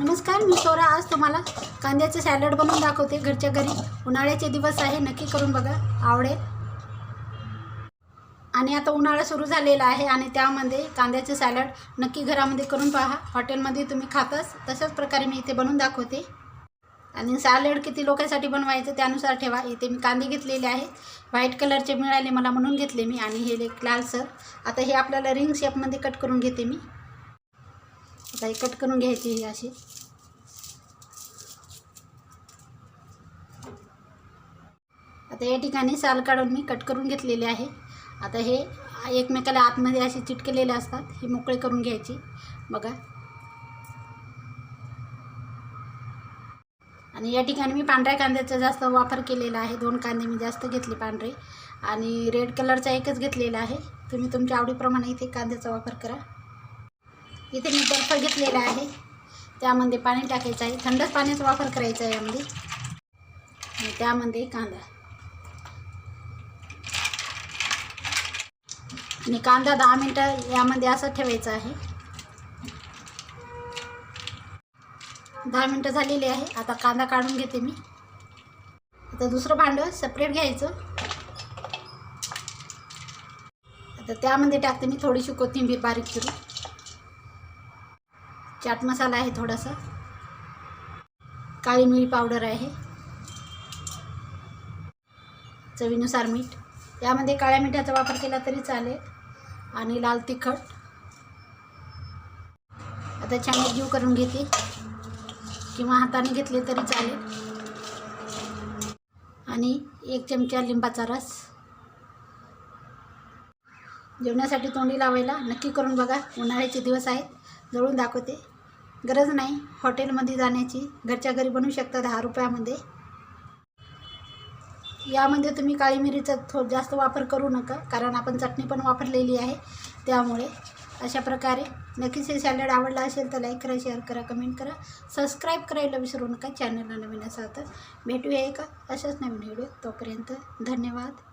नमस्कार मी सोरा आज तुम्हाला कांद्याचं सॅलड बनवून दाखवते. घरच्या घरी उन्हाळ्याचे दिवस आहे नक्की करून बघा. आवडेल. आणि आता उन्हाळा सुरू झालेला आहे आणि त्यामध्ये कांद्याचे सॅलड नक्की घरामध्ये करून पहा. हॉटेलमध्ये तुम्ही खाताच तशाच प्रकारे मी इथे बनवून दाखवते. आणि सॅलड किती लोकांसाठी बनवायचं त्यानुसार ठेवा. इथे मी कांदे घेतलेले आहे व्हाईट कलरचे मिळाले मला म्हणून घेतले मी. आणि हे लालसर आता हे आपल्याला रिंग शेपमध्ये कट करून घेते मी. आता कट करून घ्यायची ही अशी. आता या ठिकाणी साल काढून मी कट करून घेतलेले आहे. आता हे एकमेकाला आतमध्ये असे चिटकलेले असतात हे मोकळे करून घ्यायची. बघा. आणि या ठिकाणी मी पांढऱ्या कांद्याचा जास्त वापर केलेला आहे. दोन कांदे मी जास्त घेतले पांढरे. आणि रेड कलरचा एकच घेतलेला आहे. तुम्ही तुमच्या आवडीप्रमाणे इथे कांद्याचा वापर करा. इथे मी बर्फ घेतलेला आहे. त्यामध्ये पाणी टाकायचं आहे. थंडच पाण्याचा वापर करायचा आहे यामध्ये. आणि त्यामध्ये कांदा. आणि कांदा दहा मिनटं यामध्ये असं ठेवायचं आहे. दहा मिनटं झालेली आहे. आता कांदा काढून घेते मी. आता दुसरं भांडं सेपरेट घ्यायचं. आता त्यामध्ये टाकते मी थोडीशी कोथिंबीर बारीक चिरून. चाट मसाला आहे थोडासा. काळी मिरी पावडर आहे. चवीनुसार मीठ. यामध्ये काळ्या मिठाचा वापर केला तरी चालेल. आणि लाल तिखट. आता छान जीव करून घेते. किंवा हाताने घेतले तरी चालेल. आणि एक चमचा लिंबाचा रस. जेवणासाठी तोंडी लावायला नक्की करून बघा. उन्हाळ्याचे दिवस आहेत. जळून दाखवते. गरज नाही. हॉटेलमध्ये जाण्याची. घरच्या घरी बनवू शकता दहा रुपयामध्ये. यामध्ये तुम्ही काळी मिरीचा थो जास्त वापर करू नका. कारण आपण चटणी पण वापरलेली आहे. त्यामुळे अशा प्रकारे. नक्कीच हे सॅलड आवडला असेल तर लाईक करा शेअर करा कमेंट करा. सबस्क्राईब करायला विसरू नका. चॅनलला नवीन असाल तर भेटूया एका अशाच नवीन व्हिडिओ तोपर्यंत धन्यवाद.